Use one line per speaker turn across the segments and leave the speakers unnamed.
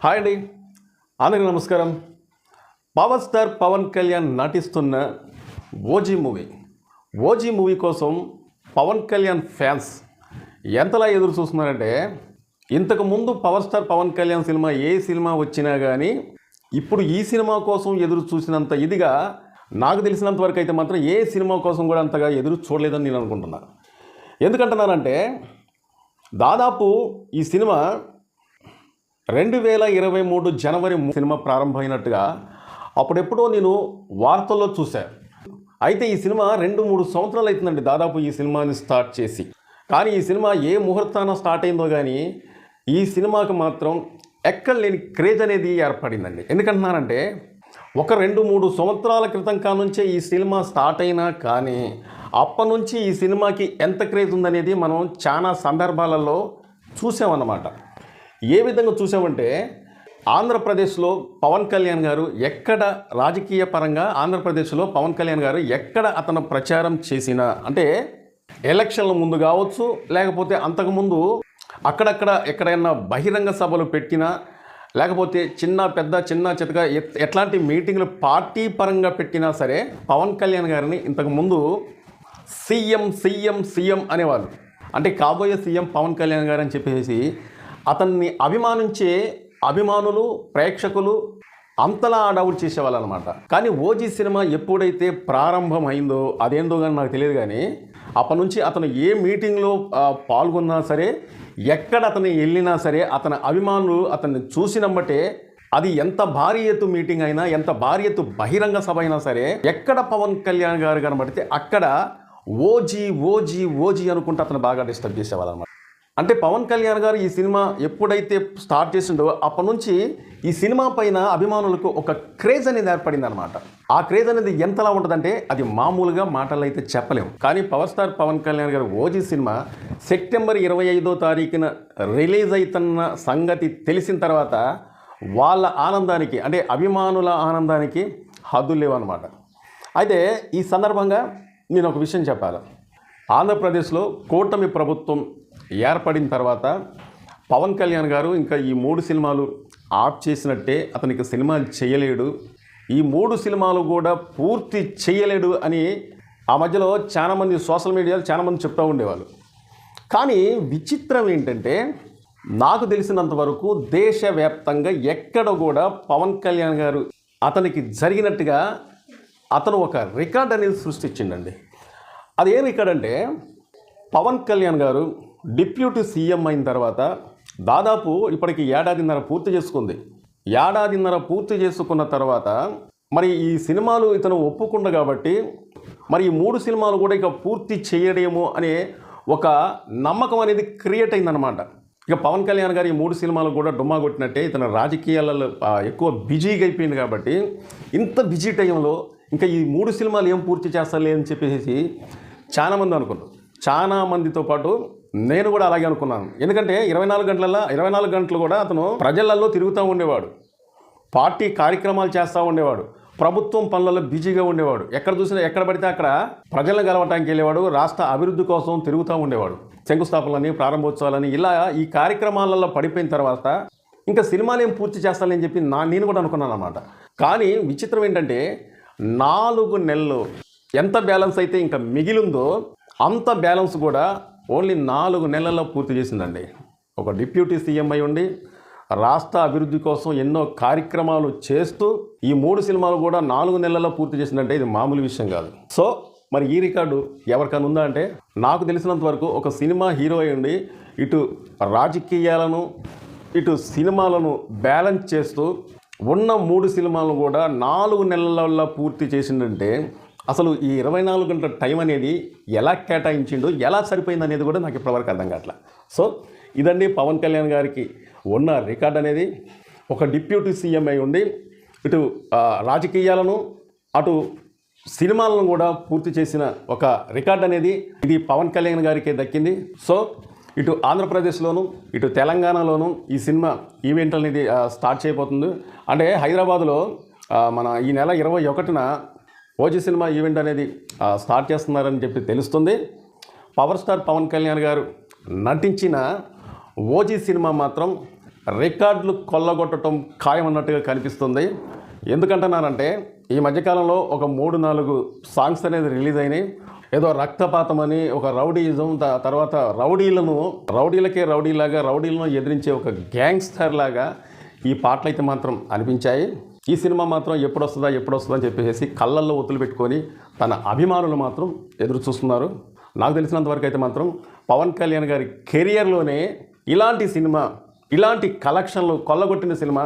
Hi అండి. అందరికీ నమస్కారం. పవర్ స్టార్ పవన్ కళ్యాణ్ నటిస్తున్న ఓజీ మూవీ. ఓజీ మూవీ కోసం పవన్ కళ్యాణ్ ఫ్యాన్స్ ఎంతలా ఎదురు చూస్తున్నారంటే ఇంతకుముందు power star Pawan Kalyan cinema ఏ సినిమా వచ్చినా కానీ ఇప్పుడు ఈ సినిమా కోసం ఎదురు చూసినంత ఇదిగా నాకు తెలిసినంత వరకు అయితే మాత్రం ఏ సినిమా కోసం కూడా అంతగా ఎదురు చూడలేదని నేను అనుకుంటున్నాను ఎందుకంటున్నానంటే దాదాపు ఈ సినిమా రెండు వేల ఇరవై మూడు జనవరి సినిమా ప్రారంభమైనట్టుగా అప్పుడెప్పుడో నేను వార్తల్లో చూశాను అయితే ఈ సినిమా రెండు మూడు సంవత్సరాలు అవుతుందండి దాదాపు ఈ సినిమాని స్టార్ట్ చేసి. కానీ ఈ సినిమా ఏ ముహూర్తాన స్టార్ట్ అయిందో కానీ ఈ సినిమాకి మాత్రం ఎక్కడ లేని క్రేజ్ అనేది ఏర్పడిందండి. ఎందుకంటున్నానంటే ఒక రెండు మూడు సంవత్సరాల క్రితం కానుంచే ఈ సినిమా స్టార్ట్ అయినా కానీ అప్పటి నుంచి ఈ సినిమాకి ఎంత క్రేజ్ ఉందనేది మనం చాలా సందర్భాలలో చూసామన్నమాట ఏ విధంగా చూసామంటే ఆంధ్రప్రదేశ్లో పవన్ కళ్యాణ్ గారు ఎక్కడ రాజకీయ పరంగా ఆంధ్రప్రదేశ్లో పవన్ కళ్యాణ్ గారు ఎక్కడ అతను ప్రచారం చేసినా అంటే ఎలక్షన్ల ముందు కావచ్చు లేకపోతే అంతకుముందు అక్కడక్కడ ఎక్కడైనా బహిరంగ సభలు పెట్టినా లేకపోతే చిన్న పెద్ద చిన్న చితక ఎట్లాంటి మీటింగ్లు పార్టీ పరంగా పెట్టినా సరే పవన్ కళ్యాణ్ గారిని ఇంతకుముందు సీఎం సీఎం సీఎం అనేవాళ్ళు. అంటే కాబోయే సీఎం పవన్ కళ్యాణ్ గారు అని చెప్పేసి అతన్ని అభిమానించే అభిమానులు ప్రేక్షకులు అంతలా డౌట్ చేసేవాళ్ళు అనమాట కానీ ఓజీ సినిమా ఎప్పుడైతే ప్రారంభమైందో అదేందో కానీ నాకు తెలియదు కానీ అప్పటి నుంచి అతను ఏ మీటింగ్లో పాల్గొన్నా సరే ఎక్కడ అతను వెళ్ళినా సరే అతని అభిమానులు అతన్ని చూసినమ్మటే అది ఎంత భారీ ఎత్తు మీటింగ్ అయినా ఎంత భారీ ఎత్తు బహిరంగ సభ అయినా సరే ఎక్కడ పవన్ కళ్యాణ్ గారు కనబడితే అక్కడ ఓజీ ఓజీ ఓజీ అనుకుంటే అతను బాగా డిస్టర్బ్ చేసేవాళ్ళు అనమాట అంటే పవన్ కళ్యాణ్ గారు ఈ సినిమా ఎప్పుడైతే స్టార్ట్ చేసిండో అప్పటి నుంచి ఈ సినిమా పైన అభిమానులకు ఒక క్రేజ్ అనేది ఏర్పడింది అనమాట ఆ క్రేజ్ అనేది ఎంతలా ఉంటుందంటే అది మామూలుగా మాటలు అయితే చెప్పలేము కానీ పవర్ స్టార్ పవన్ కళ్యాణ్ గారు ఓజీ సినిమా సెప్టెంబర్ ఇరవై ఐదో తారీఖున రిలీజ్ అవుతున్న సంగతి తెలిసిన తర్వాత వాళ్ళ ఆనందానికి అంటే అభిమానుల ఆనందానికి హద్దులు లేవన్నమాట. అయితే ఈ సందర్భంగా నేను ఒక విషయం చెప్పాలి. ఆంధ్రప్రదేశ్లో కూటమి ప్రభుత్వం ఏర్పడిన తర్వాత పవన్ కళ్యాణ్ గారు ఇంకా ఈ మూడు సినిమాలు ఆఫ్ చేసినట్టే అతనికి సినిమాలు చేయలేడు. ఈ మూడు సినిమాలు కూడా పూర్తి చేయలేడు అని ఆ మధ్యలో చాలామంది సోషల్ మీడియాలో చాలామంది చెప్తూ ఉండేవాళ్ళు. కానీ విచిత్రం ఏంటంటే నాకు తెలిసినంత వరకు దేశవ్యాప్తంగా ఎక్కడ కూడా పవన్ కళ్యాణ్ గారు అతనికి జరిగినట్టుగా అతను ఒక రికార్డ్ అనేది సృష్టించిండండి. అది ఏం రికార్డ్ అంటే పవన్ కళ్యాణ్ గారు డిప్యూటీ సీఎం అయిన తర్వాత దాదాపు ఇప్పటికి ఏడాదిన్నర పూర్తి చేసుకుంది. ఏడాదిన్నర పూర్తి చేసుకున్న తర్వాత మరి ఈ సినిమాలు ఇతను ఒప్పుకుండా కాబట్టి మరి ఈ మూడు సినిమాలు కూడా ఇక పూర్తి చేయడేమో అనే ఒక నమ్మకం అనేది క్రియేట్ అయిందనమాట ఇక పవన్ కళ్యాణ్ గారు ఈ మూడు సినిమాలు కూడా డుమ్మా కొట్టినట్టే ఇతను రాజకీయాలలో ఎక్కువ బిజీగా అయిపోయింది కాబట్టి ఇంత బిజీ టైంలో ఇంకా ఈ మూడు సినిమాలు ఏం పూర్తి చేస్తాలే అని చెప్పేసి చాలామంది అనుకున్నారు. చాలా మందితో పాటు నేను కూడా అలాగే అనుకున్నాను. ఎందుకంటే ఇరవై నాలుగు గంటలలో ఇరవై నాలుగు గంటలు కూడా అతను ప్రజలలో తిరుగుతూ ఉండేవాడు. పార్టీ కార్యక్రమాలు చేస్తూ ఉండేవాడు. ప్రభుత్వం పనులలో బిజీగా ఉండేవాడు. ఎక్కడ చూసినా ఎక్కడ పడితే అక్కడ ప్రజలను గెలవటానికి వెళ్ళేవాడు. రాష్ట్ర అభివృద్ధి కోసం తిరుగుతూ ఉండేవాడు. శంకుస్థాపనలని ప్రారంభోత్సవాలని ఇలా ఈ కార్యక్రమాలలో పడిపోయిన తర్వాత ఇంకా సినిమాలు ఏం పూర్తి చేస్తానని చెప్పి నా నేను కూడా అనుకున్నాను అనమాట కానీ విచిత్రం ఏంటంటే నాలుగు నెలలు ఎంత బ్యాలెన్స్ అయితే ఇంకా మిగిలిందో అంత బ్యాలెన్స్ కూడా ఓన్లీ నాలుగు నెలల్లో పూర్తి చేసిందండి. ఒక డిప్యూటీ సీఎం అయి ఉండి రాష్ట్ర అభివృద్ధి కోసం ఎన్నో కార్యక్రమాలు చేస్తూ ఈ మూడు సినిమాలు కూడా నాలుగు నెలల్లో పూర్తి చేసిందంటే ఇది మామూలు విషయం కాదు. సో మరి ఈ రికార్డు ఎవరికైనా ఉందా అంటే నాకు తెలిసినంత వరకు ఒక సినిమా హీరో అయి ఉండి ఇటు రాజకీయాలను ఇటు సినిమాలను బ్యాలెన్స్ చేస్తూ ఉన్న మూడు సినిమాలను కూడా నాలుగు నెలల పూర్తి చేసిందంటే అసలు ఈ ఇరవై నాలుగు గంటల టైం అనేది ఎలా కేటాయించిండో ఎలా సరిపోయింది అనేది కూడా నాకు ఇప్పటివరకు అర్థం కావట్లా. సో ఇదండి పవన్ కళ్యాణ్ గారికి ఉన్న రికార్డ్ అనేది. ఒక డిప్యూటీ సీఎం అయి ఉండి ఇటు రాజకీయాలను అటు సినిమాలను కూడా పూర్తి చేసిన ఒక రికార్డ్ అనేది ఇది పవన్ కళ్యాణ్ గారికే దక్కింది. సో ఇటు ఆంధ్రప్రదేశ్లోను ఇటు తెలంగాణలోను ఈ సినిమా ఈవెంట్ అనేది స్టార్ట్ చేయబోతుంది. అంటే హైదరాబాద్లో మన ఈ నెల ఇరవై ఒకటిన ఓజీ సినిమా ఈవెంట్ అనేది స్టార్ట్ చేస్తున్నారని చెప్పి తెలుస్తుంది. పవర్ స్టార్ పవన్ కళ్యాణ్ గారు నటించిన ఓజీ సినిమా మాత్రం రికార్డులు కొల్లగొట్టడం ఖాయమన్నట్టుగా కనిపిస్తుంది. ఎందుకంటున్నానంటే ఈ మధ్యకాలంలో ఒక మూడు నాలుగు సాంగ్స్ అనేది రిలీజ్ అయినాయి. ఏదో రక్తపాతం అని ఒక రౌడీజం తర్వాత రౌడీలను రౌడీలకే రౌడీలాగా రౌడీలను ఎదిరించే ఒక గ్యాంగ్స్టర్ లాగా ఈ పాటలు అయితే మాత్రం అనిపించాయి. ఈ సినిమా మాత్రం ఎప్పుడు వస్తుందా ఎప్పుడు వస్తుందా అని చెప్పేసి కళ్ళల్లో ఒత్తులు పెట్టుకొని తన అభిమానులు మాత్రం ఎదురు చూస్తున్నారు. నాకు తెలిసినంత వరకు అయితే మాత్రం పవన్ కళ్యాణ్ గారి కెరియర్లోనే ఇలాంటి సినిమా ఇలాంటి కలెక్షన్లు కొల్లగొట్టిన సినిమా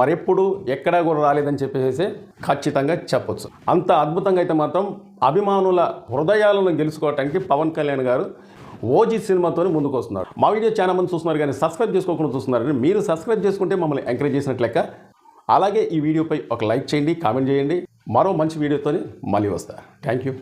మరెప్పుడు ఎక్కడా కూడా రాలేదని చెప్పేసి ఖచ్చితంగా చెప్పొచ్చు. అంత అద్భుతంగా అయితే మాత్రం అభిమానుల హృదయాలను గెలుచుకోవటానికి పవన్ కళ్యాణ్ గారు ఓజీ సినిమాతో ముందుకు వస్తున్నారు మా వీడియో చాలా మంది చూస్తున్నారు కానీ సబ్స్క్రైబ్ చేసుకోకుండా చూస్తున్నారు మీరు సబ్స్క్రైబ్ చేసుకుంటే మమ్మల్ని ఎంకరేజ్ చేసినట్లు లెక్క అలాగే ఈ వీడియోపై ఒక లైక్ చేయండి కామెంట్ చేయండి. మరో మంచి వీడియోతో మళ్ళీ వస్తా. Thank you